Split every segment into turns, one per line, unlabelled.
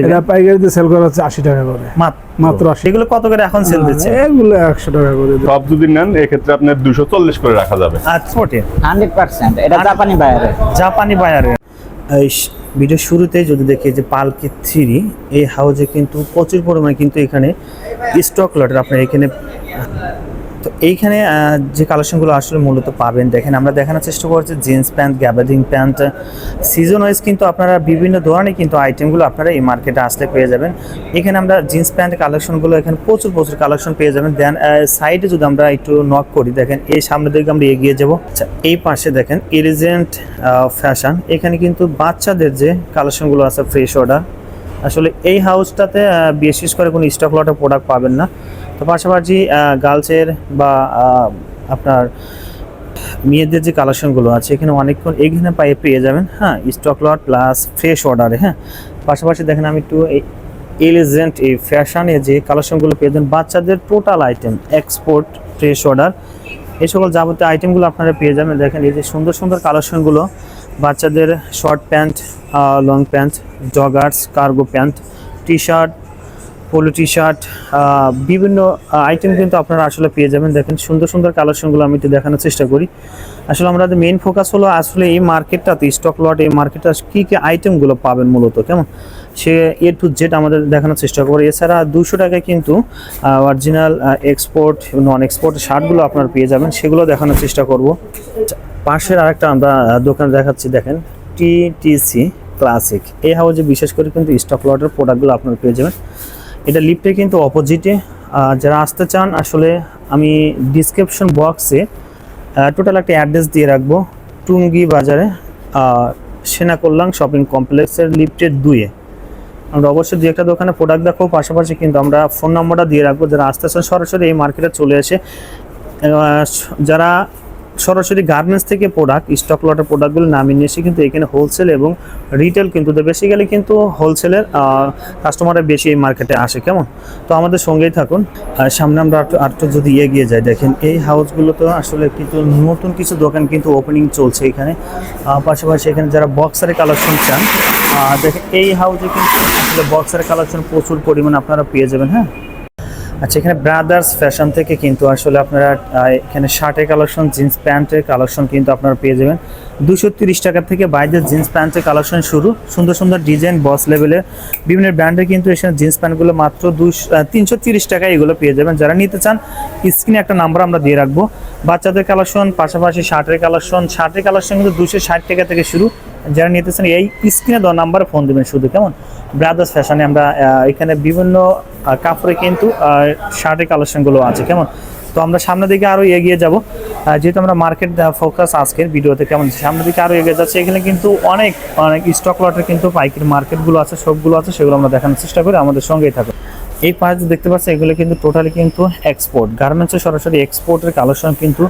এটা পাইকারিতে সেল করা হচ্ছে টাকা করে। মাত্র। আশি।
এগুলো কত করে এখন সেল দিচ্ছে?
এগুলো একশো টাকা করে দিই।
সব যদি নেন এক্ষেত্রে আপনার দুশো চল্লিশ করে রাখা যাবে।
আচ্ছা
এটা জাপানি বাইরে
জাপানি বায়ারে এই শ- ভিডিও শুরুতে যদি দেখি যে পালকি থ্রি এই হাউজে কিন্তু প্রচুর পরিমাণে কিন্তু এখানে স্টক লটের আপনার এখানে তো এইখানে যে কালেকশনগুলো আসলে মূলত পাবেন, দেখেন আমরা দেখানোর চেষ্টা করছি jeans pant gabardine pant season wise কিন্তু আপনারা বিভিন্ন ধরনের কিন্তু আইটেমগুলো আপনারা এই মার্কেটে আসলে পেয়ে যাবেন। এখানে আমরা জিন্স প্যান্ট কালেকশনগুলো এখানে প্রচুর প্রচুর কালেকশন পেয়ে যাবেন। দেন সাইডে যদি আমরা একটু নক করি, দেখেন এই সামনের দিকে আমরা এগিয়ে যাব। আচ্ছা এই পাশে দেখেন এলিজেন্ট ফ্যাশন এখানে কিন্তু বাচ্চাদের যে কালেকশনগুলো আছে ফ্রেশ অর্ডার আসলে এই হাউসটাতে বিশেষ করে কোনো স্টক লটের প্রোডাক্ট পাবেন না। তো পাশাপাশি গার্লসের বা আপনার মেয়েদের যে কালেকশনগুলো আছে, এখানে অনেকক্ষণ এখানে পায়ে পেয়ে যাবেন। হ্যাঁ স্টক লট প্লাস ফ্রেশ অর্ডারে হ্যাঁ। পাশাপাশি দেখেন আমি একটু এলিজেন্ট এই ফ্যাশনে যে কালেকশনগুলো পেয়ে যাবেন, বাচ্চাদের total item export fresh order এই সকল যাবতীয় আইটেমগুলো আপনারা পেয়ে যাবেন। দেখেন এই যে সুন্দর সুন্দর কালেকশনগুলো বাচ্চাদের short pant long pant joggers cargo pant T shirt polo T shirt বিভিন্ন আইটেম কিন্তু আপনারা আসলে পেয়ে যাবেন। দেখেন, সুন্দর সুন্দর কালেকশনগুলো আমি একটু দেখানোর চেষ্টা করি। আসলে আমাদের মেন ফোকাস হলো আসলে এই মার্কেটটাতে স্টক লট এই মার্কেটটা কী কী আইটেমগুলো পাবেন মূলত, কেমন? সে এ টু জেড আমাদের দেখানোর চেষ্টা করে এছাড়া দুশো টাকায় কিন্তু অরিজিনাল এক্সপোর্ট নন এক্সপোর্ট শার্টগুলো আপনারা পেয়ে যাবেন, সেগুলো দেখানোর চেষ্টা করব। পাশের আরেকটা আমরা দোকান দেখাচ্ছি, দেখেন টিটিসি ক্লাসিক এই হাউজে বিশেষ করে কিন্তু স্টক লটের প্রোডাক্টগুলো আপনারা পেয়ে যাবেন। এটা লিফটে কিন্তু অপোজিটে যারা আসতে চান আসলে আমি ডিসক্রিপশন বক্সে টোটাল একটা অ্যাড্রেস দিয়ে রাখব। টুঙ্গি বাজারে সেনা কল্যাণ শপিং কমপ্লেক্সের লিফটের দুয়ে আমরা অবশ্যই দু একটা দোকানে প্রোডাক্ট দেখো পাশাপাশি কিন্তু আমরা ফোন নম্বরটা দিয়ে রাখব। যারা আসতে চান সরাসরি এই মার্কেটে চলে আহ, যারা সরাসরি গার্মেন্টস থেকে প্রোডাক্ট স্টক লটের প্রোডাক্টগুলো নামিয়ে নিয়ে এসে কিন্তু এখানে হোলসেল এবং রিটেল কিন্তু বেসিক্যালি কিন্তু হোলসেলের কাস্টমাররা বেশি এই মার্কেটে আসে, কেমন? তো আমাদের সঙ্গেই থাকুন। আর সামনে আমরা আরেকটু যদি এগিয়ে যাই, দেখেন এই হাউসগুলো তো আসলে কিন্তু নতুন কিছু দোকান কিন্তু ওপেনিং চলছে এখানে। পাশাপাশি এখানে যারা বক্সারের কালেকশন চান দেখেন এই হাউসে কিন্তু আসলে বক্সারের কালেকশন প্রচুর পরিমাণে আপনারা পেয়ে যাবেন হ্যাঁ? আচ্ছা এখানে ব্রাদার্স ফ্যাশন থেকে কিন্তু আসলে আপনারা এখানে শার্টের কালেকশন জিন্স প্যান্টের কালেকশন কিন্তু আপনারা পেয়ে যাবেন। দুশো তিরিশ টাকা থেকে বাইরের জিন্স প্যান্টের কালেকশন শুরু। সুন্দর সুন্দর ডিজাইন বস লেভেলের বিভিন্ন ব্র্যান্ডের কিন্তু এখানে জিন্স প্যান্টগুলো মাত্র দুশো তিনশো তিরিশ টাকায় এগুলো পেয়ে যাবেন। যারা নিতে চান, স্ক্রিনে একটা নাম্বার আমরা দিয়ে রাখব। বাচ্চাদের কালেকশন পাশাপাশি শার্টের কালেকশন শার্টের কালেকশন কিন্তু দুশো ষাট টাকা থেকে শুরু। যারা নিতেছেন এই স্ক্রিনে দেওয়া নাম্বারে ফোন দেবেন শুধু, কেমন? ব্রাদার্স ফ্যাশনে আমরা এখানে বিভিন্ন কাপড়ে কিন্তু শার্টের কালেকশনগুলো আছে, কেমন? তো আমরা সামনের দিকে আরও এগিয়ে যাব। যেহেতু আমরা মার্কেট ফোকাস আজকের ভিডিওতে, কেমন? সামনের দিকে আরও এগিয়ে যাচ্ছে। এখানে কিন্তু অনেক অনেক স্টক লটের কিন্তু পাইকারি মার্কেটগুলো আছে, সবগুলো আছে, সেগুলো আমরা দেখানোর চেষ্টা করি, আমাদের সঙ্গেই থাকো এই পাঁচ দেখতে পাচ্ছি এগুলো কিন্তু টোটালি কিন্তু এক্সপোর্ট গার্মেন্টসের সরাসরি এক্সপোর্টের কালেকশন কিন্তু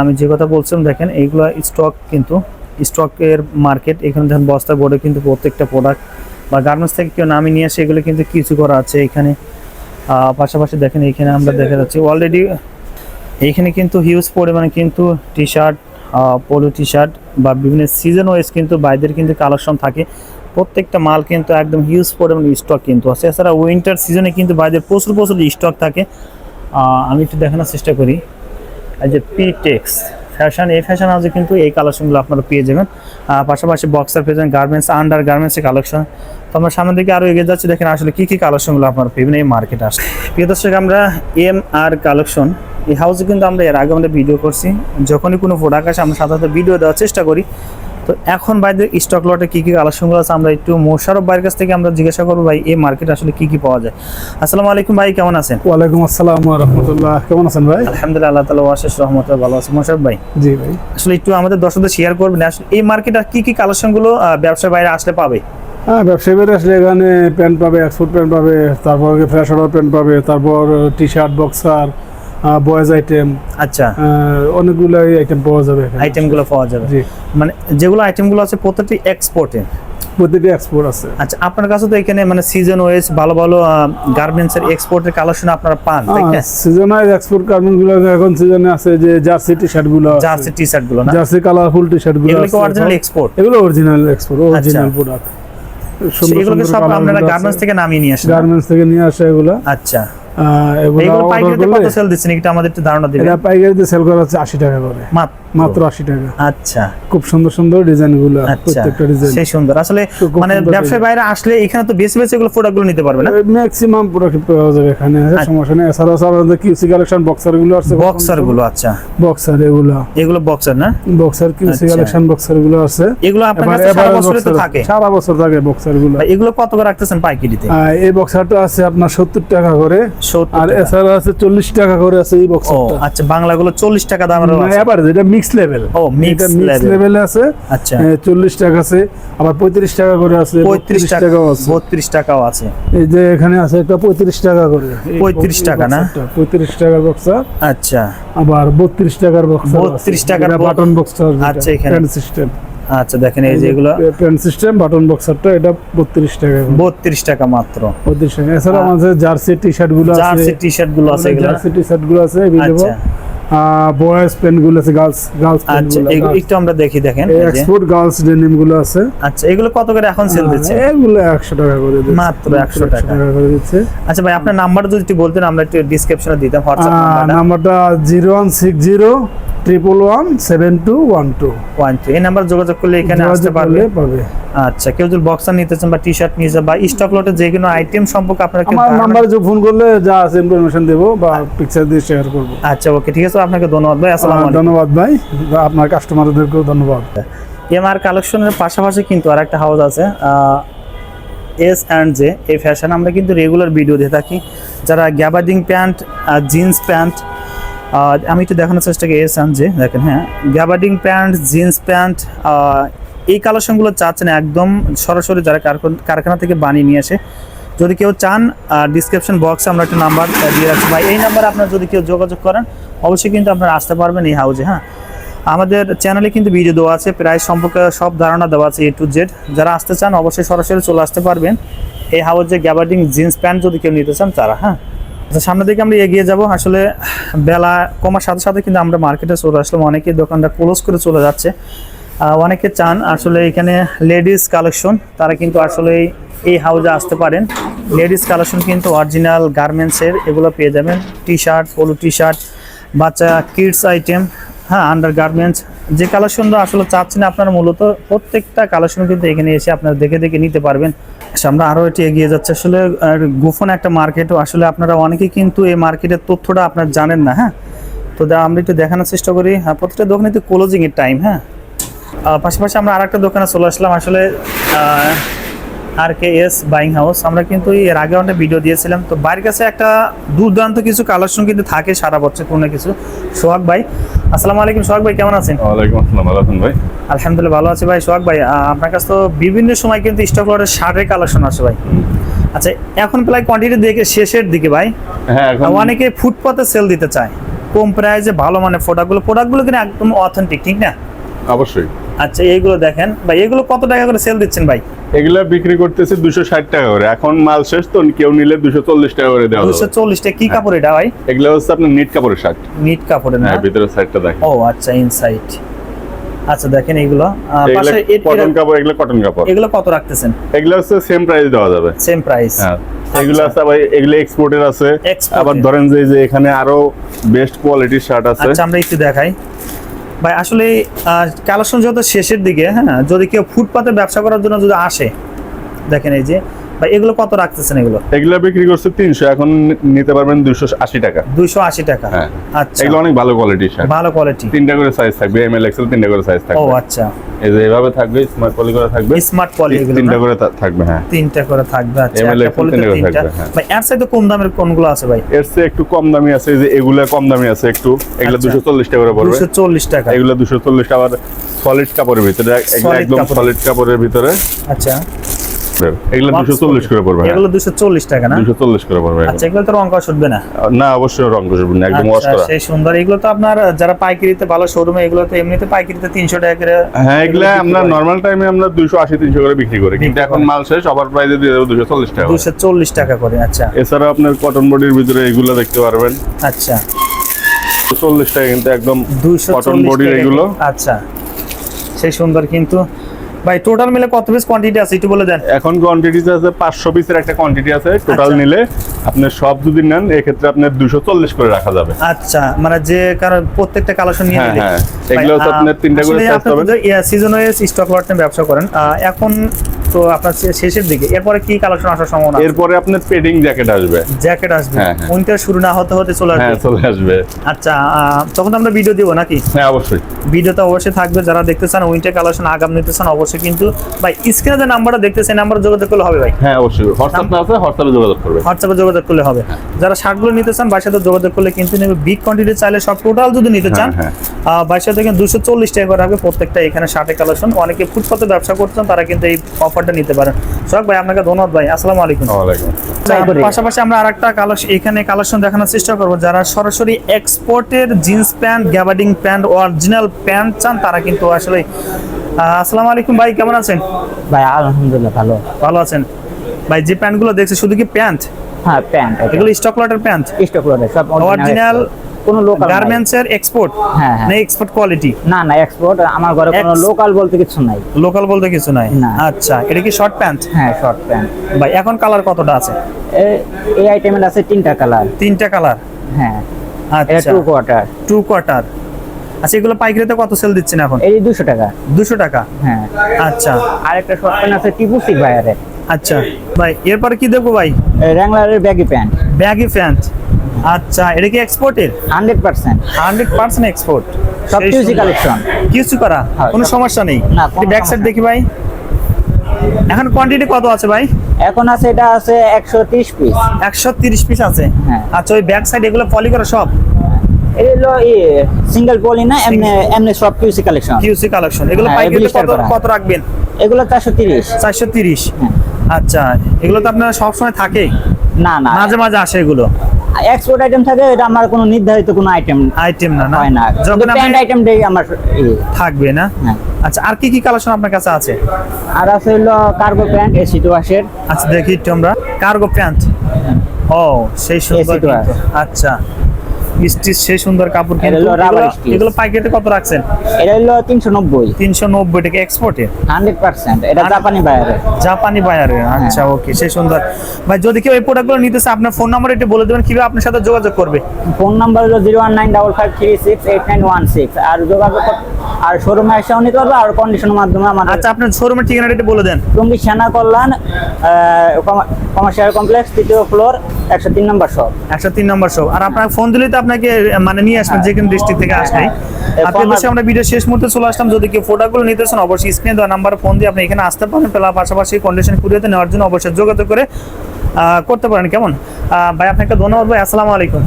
আমি যে কথা বলছিলাম, দেখেন, এইগুলো স্টক কিন্তু স্টকের মার্কেট এখানে দেখেন বস্তা বোর্ডে কিন্তু প্রত্যেকটা প্রোডাক্ট বা গার্মেন্টস থেকে কেউ নামিয়ে নিয়ে আসে এগুলো কিন্তু কিছু করা আছে এখানে। পাশাপাশি দেখেন এখানে আমরা দেখা যাচ্ছি অলরেডি এইখানে কিন্তু হিউজ পরিমাণে কিন্তু T shirt polo T shirt বা বিভিন্ন সিজন ওয়াইজ কিন্তু বাইদের কিন্তু কালেকশন থাকে। প্রত্যেকটা মাল কিন্তু একদম হিউজ পরিমাণে স্টক কিন্তু আছে। এছাড়া উইন্টার সিজনে কিন্তু বাইদের প্রচুর প্রচুর স্টক থাকে। আমি একটু দেখানোর চেষ্টা করি। এই যে পিটেক্স ফ্যাশন, এই ফ্যাশন হাউসে কিন্তু এই কালেকশনগুলো আপনারা পেয়ে যাবেন। পাশাপাশি বক্সার পেয়ে যাবেন গার্মেন্টস আন্ডার গার্মেন্টসের কালেকশন। তো আমরা সামনের দিকে আরও এগিয়ে যাচ্ছি, দেখেন আসলে কী কী কালেকশনগুলো আপনারা পেবেন এই মার্কেটে আসে প্রিয় দর্শক, আমরা এম আর কালেকশন, এই হাউসে কিন্তু আমরা এর আগে আমরা ভিডিও করছি। যখনই কোনো প্রোডাক্ট আসে, আমরা সাধারণত ভিডিও দেওয়ার চেষ্টা করি। তো এখন বাইদের স্টক লটে কী কী কালেকশনগুলো আছে আমরা একটু মোশারফ ভাইয়ের কাছ থেকে আমরা জিজ্ঞাসা করব ভাই এই মার্কেট আসলে কী কী পাওয়া যায়। আসসালামু আলাইকুম ভাই কেমন আছেন?
ওয়ালাইকুম আসসালাম রহমতুল্লাহ। কেমন আছেন ভাই?
আলহামদুলিল্লাহ আল্লাহ তালা ওয়াশেষ রহমত ভালো আছে। মোশারফ ভাই?
জি ভাই।
আসলে একটু আমাদের দর্শকদের শেয়ার করবেন আসলে এই মার্কেটে কি কি কালেকশনগুলো ব্যবসার বাইরে আসলে পাবে?
হ্যাঁ ব্যবসায়ী বের আসলে এখানে প্যান্ট পাবে এক্সপোর্ট প্যান্ট পাবে তারপর ফ্রেশ অর্ডার প্যান্ট পাবে তারপর T shirt boxer boys item
আচ্ছা।
অনেকগুলো আইটেম পাওয়া যাবে
আইটেমগুলো পাওয়া যাবে। মানে যেগুলো আইটেমগুলো আছে প্রত্যেকটি এক্সপোর্টে
প্রতিটি এক্সপোর্ট আছে।
আচ্ছা আপনার কাছে তো এখানে মানে সিজন ওয়েজ ভালো ভালো গার্মেন্টস এর এক্সপোর্টের কালেকশন আপনারা পান তাই না?
সিজনাল এক্সপোর্ট গার্মেন্টগুলো এখন সিজনে আছে যে জার্সি টি শার্টগুলো
জার্সি টি শার্টগুলো না
জার্সি কালারফুল টি শার্টগুলো
এগুলো অরিজিনাল এক্সপোর্ট
এগুলো অরিজিনাল এক্সপোর্ট অরিজিনাল। প্রোডাক্ট
এগুলোকে সব আপনারা গার্মেন্টস থেকে নামিয়ে নিয়ে আসেন।
গার্মেন্টস থেকে নিয়ে আসে এগুলা।
আচ্ছা।
এগুলা
পাইকারিতে কত সেল দিচ্ছেন? এটা আমাদের একটু ধারণা দিবেন।
এটা পাইকারিতে সেল করা হচ্ছে আশি টাকা করে।
মাত্র?
মাত্র আশি টাকা।
আচ্ছা।
খুব সুন্দর সুন্দর
আচ্ছা।
প্রত্যেকটা ডিজাইন।
সেই সুন্দর। আসলে মানে বাইরে আসলে এখানে তো বেশি বেশি এগুলো নিতে পারবে না?
ম্যাক্সিমাম প্রোডাক্ট পাওয়া যাবে এখানে
আচ্ছা।
সমস্যা নেই। এছাড়াও আমাদের কিউসি কালেকশন আছে।
আচ্ছা।
বক্সার এগুলো।
এগুলো বক্সার না?
Boxer QC. কালেকশন আছে।
এগুলো আপনার কাছে সারা বছরে তো থাকে।
সারা বছর থাকে
বক্সারগুলো। এগুলো কত করে রাখতেছেন পাইকারিতে?
এই বক্সারটা আছে আপনার সত্তর টাকা করে। আর এছাড়া আছে চল্লিশ টাকা করে আছে এই বক্সারটা
আচ্ছা বাংলাগুলো চল্লিশ টাকা দামের
এবারে যেটা মিক্স লেভেল
ও, level।
লেভেলে আছে
আচ্ছা।
চল্লিশ টাকা আছে আবার পঁয়ত্রিশ টাকা করে আছে
পঁয়ত্রিশ
32
টাকা
টাকাও আছে।
বত্রিশ টাকাও আছে।
এই যে এখানে আছে একটা পঁয়ত্রিশ টাকা করে।
35 টাকা না?
পঁয়ত্রিশ টাকার বক্সার
আচ্ছা।
আবার বত্রিশ টাকার বক্সার
32 টাকার
বাটন বক্সার
আচ্ছা, এখানে।
সিস্টেম
আচ্ছা দেখেন এই যে এগুলো।
সিস্টেম বাটন বক্সারটা এটা বত্রিশ টাকা করে।
বত্রিশ টাকা মাত্র।
বত্রিশ টাকা। এছাড়া আমাদের জার্সি টি শার্টগুলো আছে
জার্সি টি শার্টগুলো আছে এগুলো।
জার্সি টি শার্টগুলো আছে
আচ্ছা।
বয়েজ প্যান্টগুলো আছে গার্লস গার্লস
আচ্ছা একটু আমরা দেখি দেখেন
এক্সপোর্ট গার্লস ডেনিমগুলো আছে।
আচ্ছা এগুলো কত করে এখন সেল দিচ্ছে?
এগুলো একশো টাকা করে দিচ্ছে।
মাত্র 100 টাকা।
করে দিচ্ছে।
আচ্ছা ভাই আপনার নাম্বার যদি একটু বলতেন আমরা একটু ডিসক্রিপশনে দিতাম হোয়াটসঅ্যাপ নাম্বারটা
নাম্বারটা zero one six zero triple one seven two one two
one two এই নাম্বার যোগাযোগ করলে এখানে আসতে পারবে।
পাবে।
আচ্ছা কেউ যদি বক্সার নিতে চান বা টি শার্ট নিয়ে যান বা স্টক লটে যে কোনো আইটেম সম্পর্কে আপনার
আমার নাম্বারে যে ফোন করলে যা আছে ইনফরমেশন দেবো বা পিকচার দিয়ে শেয়ার করব।
আচ্ছা ওকে ঠিক আছে আপনাকে ধন্যবাদ ভাই আসসালামু আলাইকুম।
ধন্যবাদ ভাই আপনার কাস্টমারদেরকেও ধন্যবাদ।
এমআর কালেকশনের পাশাপাশি কিন্তু আর একটা হাউস আছে এস অ্যান্ড জে এই ফ্যাশন আমরা কিন্তু রেগুলার ভিডিও দিয়ে থাকি। যারা গ্যাবার্ডিং প্যান্ট জিন্স প্যান্ট আমি একটু দেখানোর চেষ্টা করি এস অ্যান্ড জে দেখেন হ্যাঁ গ্যাবার্ডিং প্যান্ট, জিন্স প্যান্ট এই কালেকশনগুলো চাচ্ছেন একদম সরাসরি যারা কারখান- থেকে বানিয়ে নিয়ে আসে। যদি কেউ চান ডিসক্রিপশন বক্সে আমরা একটা নাম্বার দিয়ে রাখছি। ভাই, এই নাম্বারে আপনার যদি কেউ যোগাযোগ করেন, অবশ্যই কিন্তু আপনারা আসতে পারবেন এই হাউজে হ্যাঁ। আমাদের চ্যানেলে কিন্তু ভিডিও দেওয়া আছে, প্রায় সম্পর্কে সব ধারণা দেওয়া আছে এ টু জেড যারা আসতে চান, অবশ্যই সরাসরি চলে আসতে পারবেন। এই হাউজে গ্যাবার্ডিং জিন্স প্যান্ট যদি কেউ নিতে চান, তারা হ্যাঁ। আচ্ছা সামনের দিকে আমরা এগিয়ে যাব। আসলে বেলা কমার সাথে সাথে কিন্তু আমরা মার্কেটে চলে আসলাম। অনেকে দোকানটা ক্লোজ করে চলে যাচ্ছে। অনেকে চান আসলে এখানে লেডিস কালেকশন, তারা কিন্তু আসলে এই হাউজে আসতে পারেন। লেডিস কালেকশন কিন্তু অরিজিনাল গার্মেন্টসের, এগুলো পেয়ে যাবেন। T shirt polo T shirt বাচ্চা কিডস আইটেম হ্যাঁ আন্ডার গার্মেন্টস যে কালেকশনটা আসলে চাচ্ছেন আপনারা মূলত প্রত্যেকটা কালেকশন কিন্তু এখানে এসে আপনারা দেখে দেখে নিতে পারবেন। আমরা আরও এটি এগিয়ে যাচ্ছে। আসলে গোপন একটা মার্কেটও আসলে আপনারা অনেকেই কিন্তু এই মার্কেটের তথ্যটা আপনারা জানেন না হ্যাঁ? তো আমরা একটু দেখানোর চেষ্টা করি। হ্যাঁ প্রত্যেকটা দোকানে তো ক্লোজিংয়ের টাইম হ্যাঁ? পাশাপাশি আমরা আর একটা দোকানে চলে আসলাম। আসলে আর কে এস বাইং হাউস আমরা কিন্তু এর আগে অনেক ভিডিও দিয়েছিলাম। তো বাড়ির কাছে একটা দুর্দান্ত কিছু কালেকশন কিন্তু থাকে সারা বছর কোনো কিছু। সোহাগ ভাই আসসালামু আলাইকুম সোহাগ ভাই কেমন আছেন?
ওয়ালাইকুম আসসালাম ভাই?
আলহামদুলিল্লাহ ভালো আছি ভাই। সোহাগ ভাই আপনার কাছে তো বিভিন্ন সময় কিন্তু স্টক লটের শার্টের কালেকশন আছে ভাই। আচ্ছা এখন প্রায় কোয়ান্টিটি দেখে শেষের দিকে ভাই।
হ্যাঁ
অনেকে ফুটপাতে সেল দিতে চায়। কম প্রাইসে ভালো মানে প্রোডাক্টগুলো প্রোডাক্টগুলো কিন্তু একদম অথেন্টিক ঠিক না?
অবশ্যই।
আচ্ছা এইগুলো দেখেন। ভাই এগুলো কত টাকা করে সেল দিচ্ছেন ভাই?
এগুলা বিক্রি করতেছে দুশো ষাট টাকা করে। এখন মাল শেষ তো কেউ নিলে দুশো চল্লিশ টাকা করে দেওয়া
দুশো
যাবে
চল্লিশটা কি কাপড় এটা ভাই?
এগুলা হচ্ছে আপনার নিট কাপড়ের শার্ট।
নিট কাপড়ের না?
হ্যাঁ ভিতরের সাইডটা দেখেন।
ও আচ্ছা ইনসাইড আচ্ছা দেখেন এগুলো। পাশে
কটন কাপড় এগুলো কটন কাপড়।
এগুলো কত রাখতেছেন?
এগুলো হচ্ছে সেম প্রাইস দেওয়া যাবে।
সেম প্রাইস
হ্যাঁ। এগুলো আছে আবার এগুলো এক্সপোর্টের আছে। আবার ধরেন যে যে এখানে আরও বেস্ট কোয়ালিটির শার্ট আছে।
আচ্ছা আমরা একটু দেখাই। ভাই, আসলে কালেকশন যত শেষের দিকে হ্যাঁ যদি কেউ ফুটপাতে ব্যবসা করার জন্য যদি আসে, দেখেন এই যে ভাই এগুলো কত রাখতেছেন এগুলো?
এগুলো বিক্রি করছে তিনশো এখন নিতে পারবেন দুশো আশি টাকা।
দুইশো আশি টাকা।
হ্যাঁ।
আচ্ছা।
এগুলো অনেক ভালো কোয়ালিটির শার্ট
ভালো কোয়ালিটি
তিনটা করে সাইজ থাকবে এম এল এক্সেল তিনটা করে সাইজ
ও আচ্ছা।
এই যে এইভাবে থাকবে স্মার্ট পলি করে থাকবে।
স্মার্ট পলি এগুলো
তিনটা করে থাকবে হ্যাঁ।
তিনটা করে থাকবে আচ্ছা। একটা পলিতে
তিনটা থাকবে, হ্যাঁ।
ভাই এর সাথে কম দামের কোনগুলো আছে ভাই?
এর চেয়ে একটু কম দামি আছে এই যে এগুলা কম দামি আছে একটু। এগুলো
আচ্ছা।
দুশো চল্লিশ টাকা করে পড়বে।
দুশো চল্লিশ টাকা।
এগুলো দুশো চল্লিশ আবার সলিড কাপড়ের ভিতরে একদম সলিড কাপড়ের ভিতরে।
আচ্ছা।
এগুলো দুশো চল্লিশ করে পড়বে
এগুলো দুশো চল্লিশ টাকা না?
দুশো চল্লিশ করে পড়বে
আচ্ছা এগুলো তো রং কষ উঠবে না?
না অবশ্যই রং করবে না একদম ওয়াশ
আচ্ছা
করা।
সেই সুন্দর। এগুলো তো আপনার যারা পাইকারিতে ভালো শোরুমে এগুলো তো এমনিতে পাইকারিতে তিনশো টাকা করে
হ্যাঁ এগুলা আমরা
করে।
নর্মাল টাইমে আমরা দুশো আশি তিনশো করে বিক্রি করি। কিন্তু এখন মাল শেষ অফার প্রাইসে দিয়ে দেবো দুশো চল্লিশ টাকা করে।
দুশো চল্লিশ টাকা করে আচ্ছা।
এছাড়া আপনার কটন বডির ভিতরে এগুলো দেখতে পারবেন।
আচ্ছা।
চল্লিশ টাকা কিন্তু একদম
দুশো
কটন বডির এগুলো।
আচ্ছা। সেই সুন্দর কিন্তু ভাই টোটাল মিলে কত পিস কোয়ান্টিটি আছে একটু বলে দেন
এখন কোয়ান্টিটি আছে পাঁচশো পিসের একটা কোয়ান্টিটি আছে টোটাল
আচ্ছা।
নিলে আপনি সব যদি নেন এক্ষেত্রে আপনার দুশো চল্লিশ করে রাখা যাবে।
আচ্ছা মানে যে কারণ প্রত্যেকটা কালেকশন নিয়ে
হ্যাঁ, হ্যাঁ। এগুলো আপনার তিনটা করে পাবেন।
সিজন ওয়াইজ স্টক লট নিয়ে ব্যবসা করেন। এখন তো আপনার শেষের দিকে। এরপরে কি কালেকশন আসার সম্ভাবনা
এরপরে আপনার পেডিং জ্যাকেট আসবে।
জ্যাকেট আসবে।
হ্যাঁ, হ্যাঁ।
উইন্টার শুরু না হতে হতে চলে
হ্যাঁ
আসবে
চলে আসবে।
আচ্ছা তখন তো আমরা ভিডিও দিব নাকি?
হ্যাঁ অবশ্যই।
ভিডিও তো অবশ্যই থাকবে। যারা দেখতে চান উইন্টার কালেকশন আগাম নিতে চান অবশ্যই কিন্তু ভাই স্ক্রিনে যে নাম্বারটা দেখতেছেন নাম্বার যোগাযোগ করলে হবে ভাই।
হ্যাঁ অবশ্যই। হোয়াটসঅ্যাপ আছে হোয়াটসঅ্যাপে যোগাযোগ করবে।
হোয়াটসঅ্যাপে যোগাযোগ করলে হবে। যারা শার্টগুলো নিতে চান সাথে যোগাযোগ করলে কিন্তু নেবে বিগ কোয়ান্টিটি চাইলে সব টোটাল যদি নিতে চান
হ্যাঁ,
সাথে কিন্তু দুশো চল্লিশ টাকা করে রাখবে প্রত্যেকটা এখানে শার্টের কালেকশন। অনেকে ফুটপাতে ব্যবসা করছেন তারা কিন্তু এই অফারটা নিতে পারেন। সোহাগ ভাই আপনাকে ধন্যবাদ ভাই। আসসালামু আলাইকুম। আচ্ছা, পাশাপাশি আমরা আরেকটা কালেকশন এখানে কালেকশন দেখানোর চেষ্টা করব। যারা সরাসরি এক্সপোর্টের jeans pant gabardine pant original pant চান তারা কিন্তু আসলে আসসালামু আলাইকুম ভাই কেমন আছেন?
ভাই আলহামদুলিল্লাহ ভালো।
ভালো আছেন। ভাই যে প্যান্টগুলো দেখছে শুধু কি প্যান্ট
হ্যাঁ প্যান্ট
এগুলো স্টক লটের প্যান্ট
স্টক লটে সব
অরিজিনাল
কোনো লোকাল
গার্মেন্টস এর এক্সপোর্ট
হ্যাঁ, হ্যাঁ।
না এক্সপোর্ট কোয়ালিটি
না না এক্সপোর্ট আমার ঘরে কোনো লোকাল বলতে কিছু নাই।
লোকাল বলতে কিছু নাই। আচ্ছা এটা কি শর্ট প্যান্ট
হ্যাঁ শর্ট প্যান্ট
ভাই এখন কালার কতটা আছে?
এই আইটেমের আছে তিনটা কালার
তিনটা কালার
হ্যাঁ।
আচ্ছা।
টু কোয়ার্টার
টু কোয়ার্টার আচ্ছা এগুলো পাইকারিতে কত সেল দিচ্ছেন এখন?
এই দুশো টাকা।
দুশো টাকা?
হ্যাঁ।
আচ্ছা।
আরেকটা শর্ট প্যান্ট আছে টিপু সিক ভাইয়ারের
আচ্ছা ভাই এরপরে কি দেখব ভাই?
র্যাংলারের ব্যাগি প্যান্ট
ব্যাগি প্যান্ট আচ্ছা এটা কি এক্সপোর্টের
hundred percent
hundred percent export
সব টিউসি কালেকশন
কিছু করা
হ্যাঁ,
কোনো সমস্যা নেই। ব্যাক সাইড দেখি ভাই। এখন কোয়ান্টিটি কত আছে ভাই?
এখন আছে এটা আছে একশো তিরিশ পিস
একশো তিরিশ পিস আছে?
হ্যাঁ।
আচ্ছা ওই ব্যাক সাইড এগুলো পলি করা সব?
এটা হলো সিঙ্গেল পলি না এমনি এমনি সব টিউসি কালেকশন
কিউসি কালেকশন এগুলো
হ্যাঁ, blister
কত কত রাখবেন?
এগুলো চারশো তিরিশ।
চারশো তিরিশ।
হ্যাঁ।
আচ্ছা এগুলো তো আপনার সবসময় থাকে
না না।
মাঝে মাঝে আসে এগুলো?
এক্সপোর্ট আইটেম থাকে এটা আমার কোনো নির্ধারিত কোনো আইটেম
আইটেম না না?
হয় না।
যখন
প্যান্ট আইটেম দেই আমার।
থাকবে না?
হ্যাঁ।
আচ্ছা আর কি কি কালেকশন আপনার কাছে আছে?
আর আছে হলো কার্গো প্যান্ট এসি টু ওয়াশের
আচ্ছা দেখি একটু আমরা। কার্গো প্যান্ট ও সেই সুন্দর। আচ্ছা। স্টিচ সেই সুন্দর কাপড় কিন্তু এগুলো- পাইকারিতে কত রাখছেন?
এটা হলো তিনশো নব্বই।
তিনশো নব্বই টাকা এক্সপোর্টে
হান্ড্রেড পার্সেন্ট। এটা জাপানি বাইরে
জাপানি বায়ারে আচ্ছা ওকে সেই সুন্দর। ভাই যদি কেউ এই প্রোডাক্টগুলো নিতে চায় আপনার ফোন নাম্বার একটু বলে দেবেন কীভাবে আপনার সাথে যোগাযোগ করবে?
ফোন নাম্বার হলো zero one nine double five three six eight nine one six আর যোগাযোগ আর শোরুমে এসেও নিতে পারবে আর কন্ডিশনের মাধ্যমে আমাদের
আচ্ছা আপনার শোরুমের ঠিকানাটা একটু বলে দেন।
টুঙ্গি সেনা কল্যাণ কমার্শিয়াল কমপ্লেক্স তৃতীয় ফ্লোর একশো তিন নম্বর শপ
একশো তিন নম্বর শপ আর আপনার ফোন দিলে তো আপনাকে মানে নিয়ে আসবেন যে কোনো ডিস্ট্রিক্ট থেকে
হ্যাঁ।
আপনি অবশ্যই আমরা ভিডিও শেষ মুহূর্তে চলে আসলাম। যদি কেউ প্রোডাক্টগুলো নিতে চান অবশ্যই স্ক্রিনে দেওয়া নাম্বার ফোন দিয়ে আপনি এখানে আসতে পারেন। পেলা পাশাপাশি কন্ডিশন কুড়িয়ে নেওয়ার জন্য অবশ্যই যোগাযোগ করে আহ, করতে পারেন। কেমন? ভাই আপনাকে ধন্যবাদ। ভাই আসসালামু আলাইকুম।